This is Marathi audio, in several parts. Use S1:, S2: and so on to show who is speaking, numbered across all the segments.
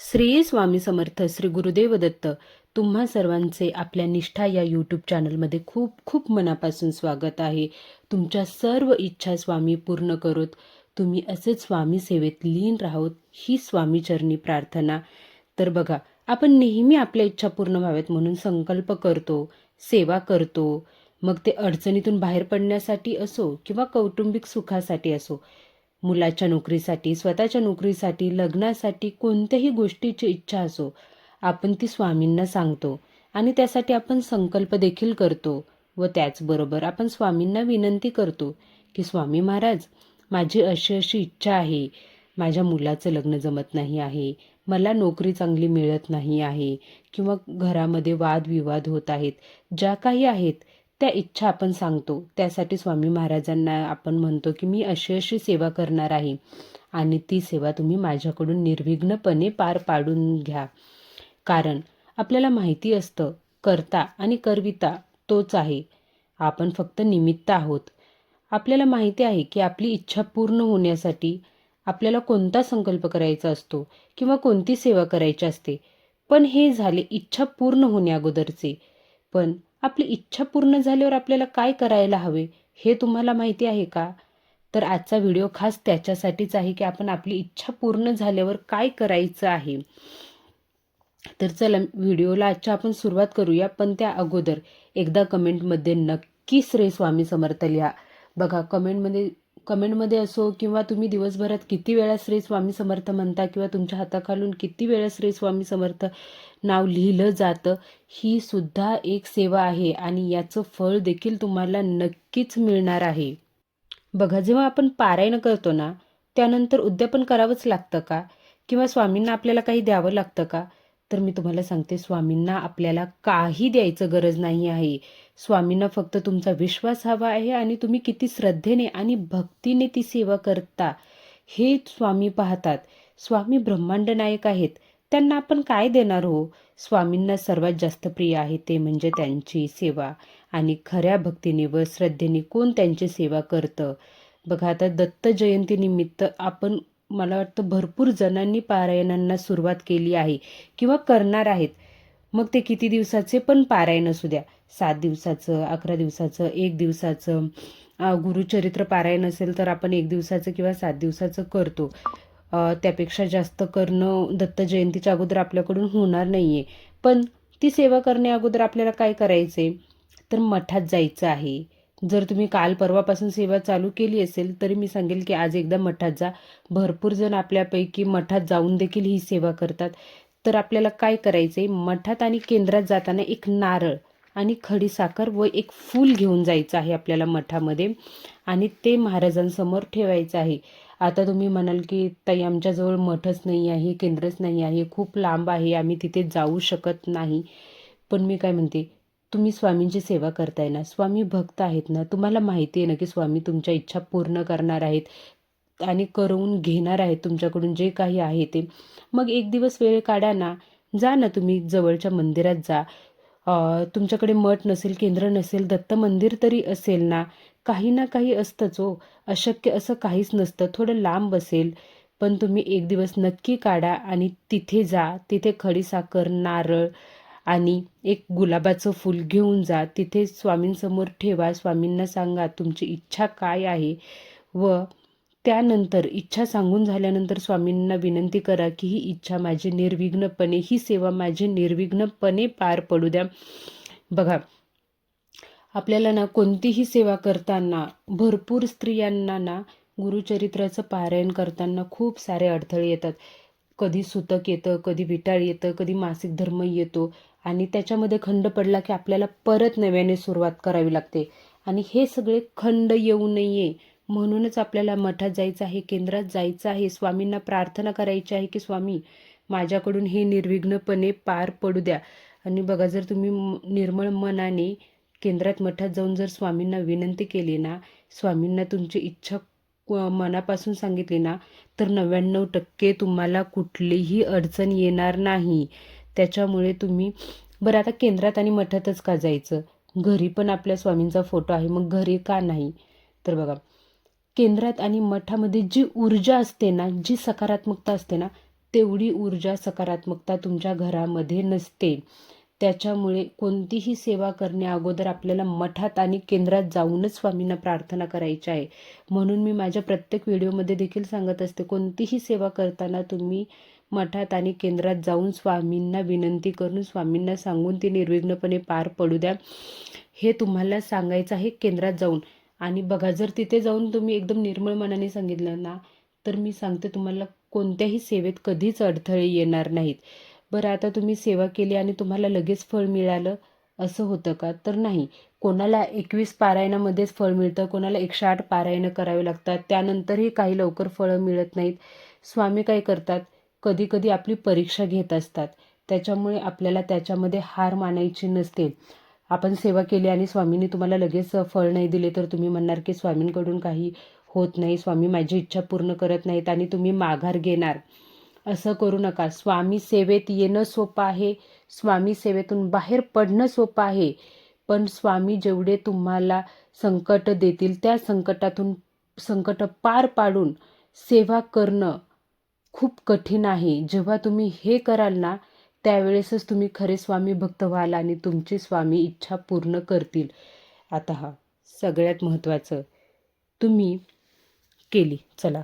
S1: श्री स्वामी समर्थ श्री गुरुदेव दत्त तुम्हा सर्वांचे आपल्या निष्ठा या यूट्यूब चॅनलमध्ये खूप खूप मनापासून स्वागत आहे. तुमच्या सर्व इच्छा स्वामी पूर्ण करोत तुम्ही असेच स्वामी सेवेत लीन राहोत ही स्वामीचरणी प्रार्थना. तर बघा आपण नेहमी आपल्या इच्छा पूर्ण व्हाव्यात म्हणून संकल्प करतो सेवा करतो. मग ते अडचणीतून बाहेर पडण्यासाठी असो किंवा कौटुंबिक सुखासाठी असो मुलाच्या नोकरीसाठी स्वतःच्या नोकरीसाठी लग्नासाठी कोणत्याही गोष्टीची इच्छा असो आपण ती स्वामींना सांगतो आणि त्यासाठी आपण संकल्प देखील करतो व त्याचबरोबर आपण स्वामींना विनंती करतो की स्वामी महाराज माझी अशी अशी इच्छा आहे. माझ्या मुलाचं लग्न जमत नाही आहे. मला नोकरी चांगली मिळत नाही आहे. किंवा घरामध्ये वादविवाद होत आहेत. ज्या काही आहेत त्या इच्छा आपण सांगतो. त्यासाठी स्वामी महाराजांना आपण म्हणतो की मी अशी अशी सेवा करणार आहे. आणि ती सेवा तुम्ही माझ्याकडून निर्विघ्नपणे पार पाडून घ्या. कारण आपल्याला माहिती असतं करता आणि करविता तोच आहे. आपण फक्त निमित्त आहोत. आपल्याला माहिती आहे की आपली इच्छा पूर्ण होण्यासाठी आपल्याला कोणता संकल्प करायचा असतो किंवा कोणती सेवा करायची असते. पण हे झाले इच्छा पूर्ण होण्याअगोदरचे पण आपली इच्छा पूर्ण झाल्यावर आपल्याला काय करायला हवे हे तुम्हाला माहिती आहे का? तर आजचा व्हिडिओ खास त्याच्यासाठीच आहे की आपण आपली इच्छा पूर्ण झाल्यावर काय करायचं आहे? तर चला व्हिडिओला आजच्या आपण सुरुवात करूया पण त्या अगोदर एकदा कमेंटमध्ये नक्की श्री स्वामी समर्थ लिहा. बघा कमेंटमध्ये कमेंटमध्ये असो किंवा तुम्ही दिवसभरात किती वेळा श्री स्वामी समर्थ म्हणता किंवा तुमच्या हाताखालून किती वेळा श्री स्वामी समर्थ नाव लिहिलं जातं ही सुद्धा एक सेवा आहे आणि याचं फळ देखील तुम्हाला नक्कीच मिळणार आहे. बघा जेव्हा आपण पारायण करतो ना त्यानंतर उद्यापन करावंच लागतं का? किंवा स्वामींना आपल्याला काही द्यावं लागतं का? तर मी तुम्हाला सांगते स्वामींना आपल्याला काही द्यायचं गरज नाही आहे. स्वामींना फक्त तुमचा विश्वास हवा आहे आणि तुम्ही किती श्रद्धेने आणि भक्तीने ती सेवा करता हे स्वामी पाहतात. स्वामी ब्रह्मांड नायक आहेत. त्यांना आपण काय देणार हो? स्वामींना सर्वात जास्त प्रिय आहे ते म्हणजे त्यांची सेवा. आणि खऱ्या भक्तीने व श्रद्धेने कोण त्यांची सेवा करतं? बघा आता दत्त जयंतीनिमित्त आपण मला वाटतं भरपूर जणांनी पारायणांना सुरुवात केली आहे किंवा करणार आहेत. मग ते किती दिवसाचे? पण पारायण असू द्या. सात दिवसाचं अकरा दिवसाचं एक दिवसाचं. गुरुचरित्र पारायण असेल तर आपण एक दिवसाचं किंवा सात दिवसाचं करतो. त्यापेक्षा जास्त करणं दत्त जयंतीच्या अगोदर आपल्याकडून होणार नाही आहे पण ती सेवा करण्या अगोदर आपल्याला काय करायचं आहे तर मठात जायचं आहे. जर तुम्ही काल परवापासून सेवा चालू केली असेल तरी मी सांगेल की आज एकदा मठात जा. भरपूर जण आपल्यापैकी मठात जाऊन देखील ही सेवा करतात. तर आपल्याला काय करायचं आहे मठात आणि केंद्रात जाताना एक नारळ आणि खडीसाखर व एक फूल घेऊन जायचं आहे आपल्याला मठामध्ये. आणि ते महाराजांसमोर ठेवायचं आहे. आता तुम्ही म्हणाल की ताई आमच्याजवळ मठच नाही आहे केंद्रच नाही आहे. खूप लांब आहे. आम्ही तिथे जाऊ शकत नाही. पण मी काय म्हणते? तुम्ही स्वामींची सेवा करताय ना? स्वामी भक्त आहेत ना? तुम्हाला माहिती आहे ना की स्वामी तुमच्या इच्छा पूर्ण करणार आहेत? आणि करून घेणार आहे तुमच्याकडून जे काही आहे ते. मग एक दिवस वेळ काढा ना. जा ना तुम्ही जवळच्या मंदिरात जा. तुमच्याकडे मठ नसेल केंद्र नसेल दत्त मंदिर तरी असेल ना. काही ना काही असतंच हो. अशक्य असं काहीच नसतं. थोडं लांब असेल. पण तुम्ही एक दिवस नक्की काढा आणि तिथे जा. तिथे खडीसाखर नारळ आणि एक गुलाबाचं फूल घेऊन जा. तिथे स्वामींसमोर ठेवा. स्वामींना सांगा तुमची इच्छा काय आहे व त्यानंतर इच्छा सांगून झाल्यानंतर स्वामींना विनंती करा की ही इच्छा माझी निर्विघ्नपणे ही सेवा माझी निर्विघ्नपणे पार पडू द्या. बघा आपल्याला ना कोणतीही सेवा करताना भरपूर स्त्रियांना ना गुरुचरित्राचं पारायण करताना खूप सारे अडथळे येतात. कधी सुतक येतं कधी विटाळ येतं कधी मासिक धर्म येतो आणि त्याच्यामध्ये खंड पडला की आपल्याला परत नव्याने सुरुवात करावी लागते. आणि हे सगळे खंड येऊ नये म्हणूनच आपल्याला मठात जायचं आहे केंद्रात जायचं आहे स्वामींना प्रार्थना करायची आहे की स्वामी माझ्याकडून हे निर्विघ्नपणे पार पडू द्या. आणि बघा जर तुम्ही निर्मळ मनाने केंद्रात मठात जाऊन जर स्वामींना विनंती केली ना स्वामींना तुमची इच्छा मनापासून सांगितली ना तर नव्याण्णव टक्के तुम्हाला कुठलीही अडचण येणार नाही. त्याच्यामुळे तुम्ही बरं आता केंद्रात आणि मठातच का जायचं? घरी पण आपल्या स्वामींचा फोटो आहे मग घरी का नाही? तर बघा केंद्रात आणि मठामध्ये जी ऊर्जा असते ना जी सकारात्मकता असते ना तेवढी ऊर्जा सकारात्मकता तुमच्या घरामध्ये नसते. त्याच्यामुळे कोणतीही सेवा करण्या अगोदर आपल्याला मठात आणि केंद्रात जाऊनच स्वामींना प्रार्थना करायची आहे. म्हणून मी माझ्या प्रत्येक व्हिडिओमध्ये देखील सांगत असते कोणतीही सेवा करताना तुम्ही मठात आणि केंद्रात जाऊन स्वामींना विनंती करून स्वामींना सांगून ती निर्विघ्नपणे पार पडू द्या. हे तुम्हाला सांगायचं आहे केंद्रात जाऊन. आणि बघा जर तिथे जाऊन तुम्ही एकदम निर्मळ मनाने सांगितलं ना तर मी सांगते तुम्हाला कोणत्याही सेवेत कधीच अडथळे येणार नाहीत. बरं आता तुम्ही सेवा केली आणि तुम्हाला लगेच फळ मिळालं असं होतं का? तर नाही. कोणाला एकवीस पारायणामध्येच फळ मिळतं कोणाला एकशे आठ पारायणं करावे लागतात त्यानंतरही काही लवकर फळं मिळत नाहीत. स्वामी काय करतात? कधी कधी आपली परीक्षा घेत असतात. त्याच्यामुळे आपल्याला त्याच्यामध्ये हार मानायची नसते. आपण सेवा केली आणि स्वामींनी तुम्हाला लगेच फळ नाही दिले तर तुम्ही म्हणणार की स्वामींकडून काही होत नाही स्वामी माझी इच्छा पूर्ण करत नाहीत आणि तुम्ही माघार घेणार. असं करू नका. स्वामी सेवेत येणं सोपं आहे. स्वामी सेवेतून बाहेर पडणं सोपं आहे. पण स्वामी जेवढे तुम्हाला संकट देतील त्या संकटातून संकट पार पाडून सेवा करणं खूप कठीण आहे. जेव्हा तुम्ही हे कराल ना त्यावेळेसच तुम्ही खरे स्वामी भक्त व्हाल आणि तुमची स्वामी इच्छा पूर्ण करतील. आता हा सगळ्यात महत्त्वाचं. तुम्ही केली चला.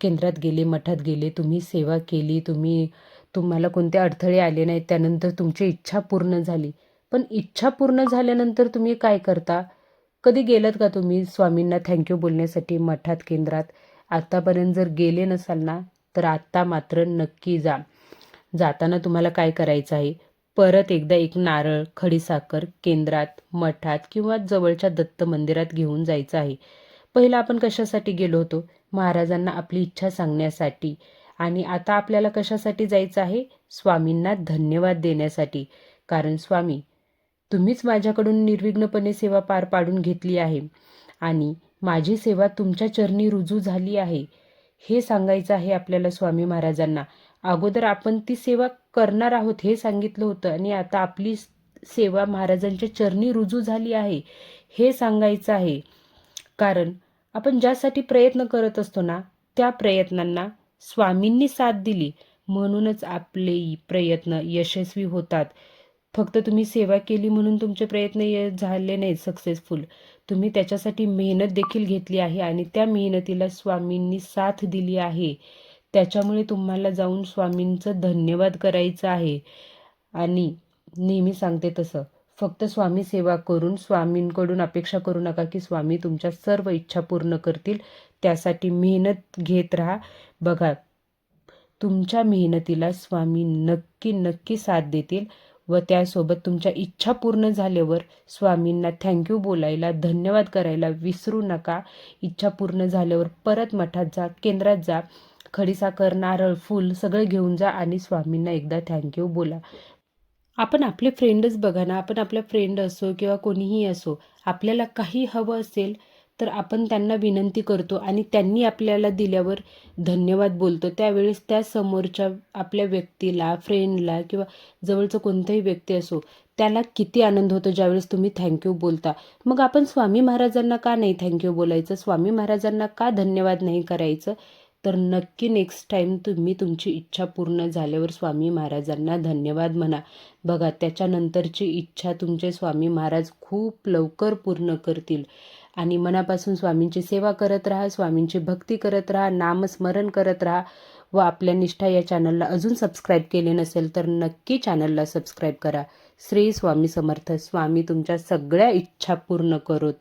S1: केंद्रात गेले मठात गेले तुम्ही सेवा केली तुम्ही तुम्हाला कोणते अडथळे आले नाहीत त्यानंतर तुमची इच्छा पूर्ण झाली. पण इच्छा पूर्ण झाल्यानंतर तुम्ही काय करता? कधी गेलात का तुम्ही स्वामींना थँक्यू बोलण्यासाठी मठात केंद्रात? आत्तापर्यंत जर गेले नसाल ना तर आत्ता मात्र नक्की जा. जाताना तुम्हाला काय करायचं आहे? परत एकदा एक नारळ खडीसाखर केंद्रात मठात किंवा जवळच्या दत्त मंदिरात घेऊन जायचं आहे. पहिला आपण कशासाठी गेलो होतो? महाराजांना आपली इच्छा सांगण्यासाठी. आणि आता आपल्याला कशासाठी जायचं आहे? स्वामींना धन्यवाद देण्यासाठी. कारण स्वामी तुम्हीच माझ्याकडून निर्विघ्नपणे सेवा पार पाडून घेतली आहे. आणि माझी सेवा तुमच्या चरणी रुजू झाली आहे. हे सांगायचं आहे आपल्याला स्वामी महाराजांना. अगोदर आपण ती सेवा करणार आहोत हे सांगितलं होतं आणि आता आपली सेवा महाराजांच्या चरणी रुजू झाली आहे हे सांगायचं आहे. कारण आपण ज्यासाठी प्रयत्न करत असतो ना त्या प्रयत्नांना स्वामींनी साथ दिली. म्हणूनच आपले प्रयत्न यशस्वी होतात. फक्त तुम्ही सेवा केली म्हणून तुमचे प्रयत्न य झाले नाहीत सक्सेसफुल तुम्ही त्याच्यासाठी मेहनत देखील घेतली आहे आणि त्या मेहनतीला स्वामींनी साथ दिली आहे. त्याच्यामुळे तुम्हाला जाऊन स्वामींचं धन्यवाद करायचं आहे. आणि नेहमी सांगते तसं फक्त स्वामी सेवा करून स्वामींकडून अपेक्षा करू नका की स्वामी तुमच्या सर्व इच्छा पूर्ण करतील. त्यासाठी मेहनत घेत राहा. बघा तुमच्या मेहनतीला स्वामी नक्की नक्की साथ देतील व त्यासोबत तुमच्या इच्छा पूर्ण झाल्यावर स्वामींना थँक्यू बोलायला धन्यवाद करायला विसरू नका. इच्छा पूर्ण झाल्यावर परत मठात जा केंद्रात जा. खडीसाखर नारळ फूल सगळं घेऊन जा आणि स्वामींना एकदा थँक्यू बोला. आपण आपले फ्रेंडच बघा ना आपण आपल्या फ्रेंड असो किंवा कोणीही असो आपल्याला काही हवं असेल तर आपण त्यांना विनंती करतो आणि त्यांनी आपल्याला दिल्यावर धन्यवाद बोलतो. त्यावेळेस त्या समोरच्या आपल्या व्यक्तीला फ्रेंडला किंवा जवळचं कोणताही व्यक्ती असो त्याला किती आनंद होतो ज्यावेळेस तुम्ही थँक्यू बोलता. मग आपण स्वामी महाराजांना का नाही थँक्यू बोलायचं? स्वामी महाराजांना का धन्यवाद नाही करायचं? तर नक्की नेक्स्ट टाईम तुम्ही तुमची इच्छा पूर्ण झाल्यावर स्वामी महाराजांना धन्यवाद म्हणा. बघा त्याच्यानंतरची इच्छा तुमचे स्वामी महाराज खूप लवकर पूर्ण करतील. आणि मनापासून स्वामींची सेवा करत राहा स्वामींची भक्ती करत राहा नामस्मरण करत राहा. व आपल्या निष्ठा या चॅनलला अजून सबस्क्राईब केले नसेल तर नक्की चॅनलला सबस्क्राईब करा. श्री स्वामी समर्थ स्वामी तुमच्या सगळ्या इच्छा पूर्ण करोत.